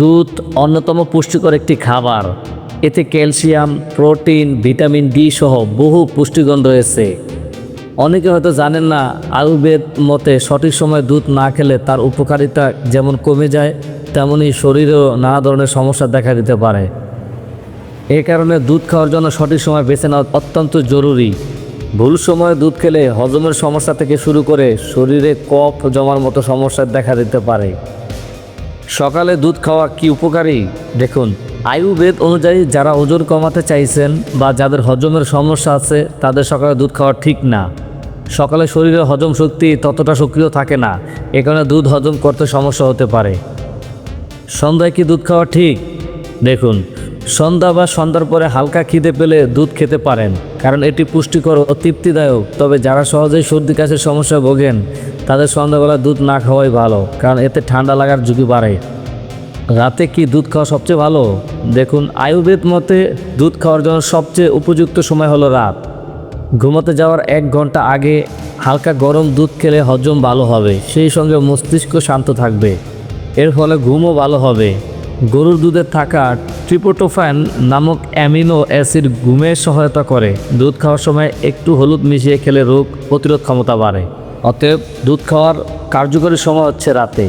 দুধ অন্যতম পুষ্টিকর একটি খাবার। এতে ক্যালসিয়াম, প্রোটিন, ভিটামিন ডি সহ বহু পুষ্টিগুণ রয়েছে। অনেকে হয়তো জানেন না, আয়ুর্বেদ মতে সঠিক সময় দুধ না খেলে তার উপকারিতা যেমন কমে যায়, তেমনি শরীরেও নানা ধরনের সমস্যা দেখা দিতে পারে। এই কারণে দুধ খাওয়ার জন্য সঠিক সময় বেছে নেওয়া অত্যন্ত জরুরি। ভুল সময়ে দুধ খেলে হজমের সমস্যা থেকে শুরু করে শরীরে কফ জমার মতো সমস্যা দেখা দিতে পারে। সকালে দুধ খাওয়া কি উপকারী? দেখুন আয়ুর্বেদ অনুযায়ী যারা ওজন কমাতে চাইছেন বা যাদের হজমের সমস্যা আছে, তাদের সকালে দুধ খাওয়া ঠিক না। সকালে শরীরে হজম শক্তি ততটা সক্রিয় থাকে না, এ কারণে দুধ হজম করতে সমস্যা হতে পারে। সন্ধ্যায় কি দুধ খাওয়া ঠিক? দেখুন, সন্ধ্যা বা সন্ধ্যার পরে হালকা খিদে পেলে দুধ খেতে পারেন, কারণ এটি পুষ্টিকর ও তৃপ্তিদায়ক। তবে যারা সহজেই সর্দি কাশির সমস্যা ভোগেন তাদের সন্ধ্যাবেলা দুধ না খাওয়াই ভালো, কারণ এতে ঠান্ডা লাগার ঝুঁকি বাড়ে। রাতে কি দুধ খাওয়া সবচেয়ে ভালো? দেখুন, আয়ুর্বেদ মতে দুধ খাওয়ার জন্য সবচেয়ে উপযুক্ত সময় হলো রাত। ঘুমাতে যাওয়ার এক ঘণ্টা আগে হালকা গরম দুধ খেলে হজম ভালো হবে, সেই সঙ্গে মস্তিষ্ক শান্ত থাকবে। এর ফলে ঘুমও ভালো হবে। গরুর দুধে থাকা ট্রিপোটোফ্যান নামক অ্যামিনো অ্যাসিড ঘুমের সহায়তা করে। দুধ খাওয়ার সময় একটু হলুদ মিশিয়ে খেলে রোগ প্রতিরোধ ক্ষমতা বাড়ে। অতএব দুধ খাওয়ার কার্যকরী সময় হচ্ছে রাতে।